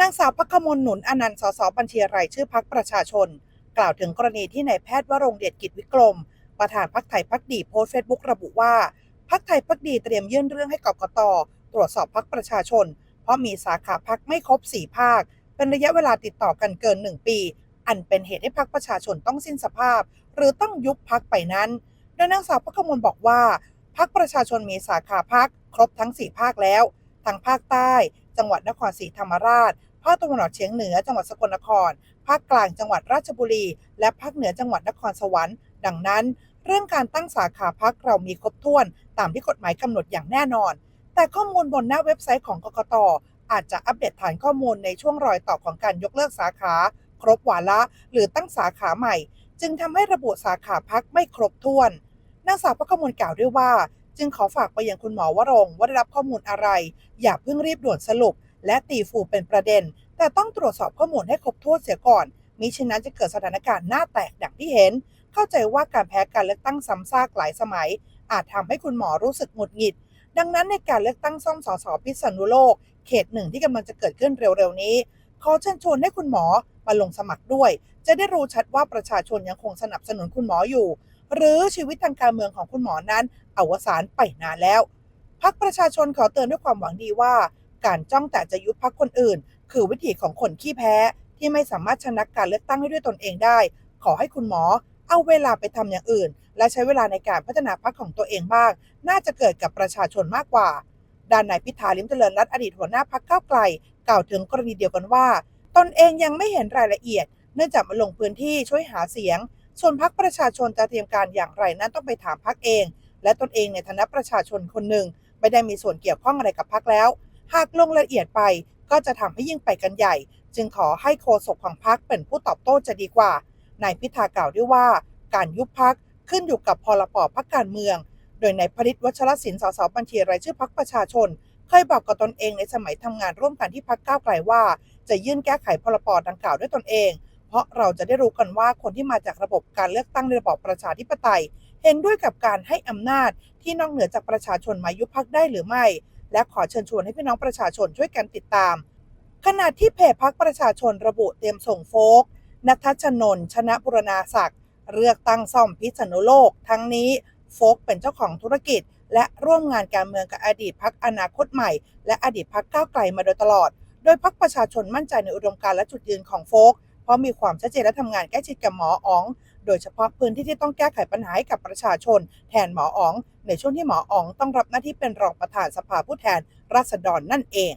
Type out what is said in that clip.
นางสาวพักขมลหนุนอนันต์ สสบัญชีรายชื่อพักประชาชน กล่าวถึงกรณีที่นายแพทย์วรงเดชกิจวิกรม ประธานพักไทยพักดีโพสต์เฟซบุ๊กระบุว่าพักไทยพักดีเตรียมยื่นเรื่องให้กกตตรวจสอบพักประชาชน เพราะมีสาขาพักไม่ครบ4ภาค เป็นระยะเวลาติดต่อกันเกิน1ปี อันเป็นเหตุให้พักประชาชนต้องสิ้นสภาพ หรือต้องยุบพักไปนั้นโดยนางสาวพักขมลบอกว่าพักประชาชนมีสาขาพักครบทั้ง4ภาคแล้วทั้งภาคใต้ จังหวัดนครศรีธรรมราช ภาคตะวันออกเฉียงเหนือจังหวัดสกลนคร ภาคกลางจังหวัดราชบุรี และภาคเหนือจังหวัดนครสวรรค์ ดังนั้น เรื่องการตั้งสาขาพักเรามีครบถ้วน ตามที่กฎหมายกำหนดอย่างแน่นอน แต่ข้อมูลบนหน้าเว็บไซต์ของกกตอาจจะอัปเดตฐานข้อมูลในช่วงรอยต่อของการยกเลิกสาขา ครบวาระหรือตั้งสาขาใหม่ จึงทำให้ระบุสาขาพักไม่ครบถ้วนนางสาวพักขมลกล่าวด้วยว่า จึงขอฝากไปยังคุณหมอวรงว่าได้รับข้อมูลอะไร อย่าเพิ่งรีบด่วนสรุป และตีฟูเป็นประเด็น แต่ต้องตรวจสอบข้อมูลให้ครบถ้วนเสียก่อน มิฉะนั้นจะเกิดสถานการณ์หน้าแตกดังที่เห็น เข้าใจว่าการแพ้การเลือกตั้งซ้ำซากหลายสมัย อาจทำให้คุณหมอรู้สึกหงุดหงิด ดังนั้นในการเลือกตั้งซ่อมสสพิษณุโลก เขตหนึ่งที่กำลังจะเกิดขึ้นเร็วๆนี้ขอเชิญชวนให้คุณหมอมาลงสมัครด้วย จะได้รู้ชัดว่าประชาชนยังคงสนับสนุนคุณหมออยู่ หรือชีวิตทางการเมืองของคุณหมอนั้นอวสานไปนานแล้วพักประชาชนขอเตือนด้วยความหวังดีว่า การจ้องแต่จะยุบพักคนอื่น คือวิธีของคนขี้แพ้ ที่ไม่สามารถชนะการเลือกตั้งให้ด้วยตนเองได้ ขอให้คุณหมอเอาเวลาไปทำอย่างอื่น และใช้เวลาในการพัฒนาพักของตัวเองบ้าง น่าจะเกิดกับประชาชนมากกว่า ด้านนายพิธาลิมเจริญรัตอดีตหัวหน้าพักก้าวไกล กล่าวถึงกรณีเดียวกันว่า ตนเองยังไม่เห็นรายละเอียด เนื่องจากมาลงพื้นที่ช่วยหาเสียง ส่วนพักประชาชนจะเตรียมการอย่างไรนั้นต้องไปถามพักเอง และตนเองในฐานะประชาชนคนหนึ่งไม่ได้มีส่วนเกี่ยวข้องอะไรกับพักแล้ว หากลงละเอียดไปก็จะทำให้ยิ่งไปกันใหญ่ จึงขอให้โฆษกของพักเป็นผู้ตอบโต้จะดีกว่านายพิธากล่าวด้วยว่า การยุบพักขึ้นอยู่กับพรปพักการเมือง โดยนายพริตวัชรศิลป์สสบัญชีรายชื่อพักประชาชน เคยบอกกับตนเองในสมัยทำงานร่วมกันที่พักก้าวไกลว่า จะยื่นแก้ไขพรปดังกล่าวด้วยตนเอง เพราะเราจะได้รู้กันว่าคนที่มาจากระบบการเลือกตั้งในระบอบประชาธิปไตย เห็นด้วยกับการให้อำนาจที่นอกเหนือจากประชาชนมายุบพักได้หรือไม่ และขอเชิญชวนให้พี่น้องประชาชนช่วยกันติดตาม ขณะที่เพจพักประชาชนระบุเตรียมส่งโฟกนัทชนน์ชนะบุรณาศักดิ์เลือกตั้งซ่อมพิษณุโลก ทั้งนี้โฟกเป็นเจ้าของธุรกิจ และร่วมงานการเมืองกับอดีตพักอนาคตใหม่ และอดีตพักก้าวไกลมาโดยตลอด โดยพักประชาชนมั่นใจในอุดมการณ์และจุดยืนของโฟกเพราะมีความชัดเจนและทำงานใกล้ชิดกับหมออ๋อง โดยเฉพาะพื้นที่ที่ต้องแก้ไขปัญหาให้กับประชาชน แทนหมออ๋อง ในช่วงที่หมออ๋องต้องรับหน้าที่เป็นรองประธานสภาผู้แทนราษฎรนั่นเอง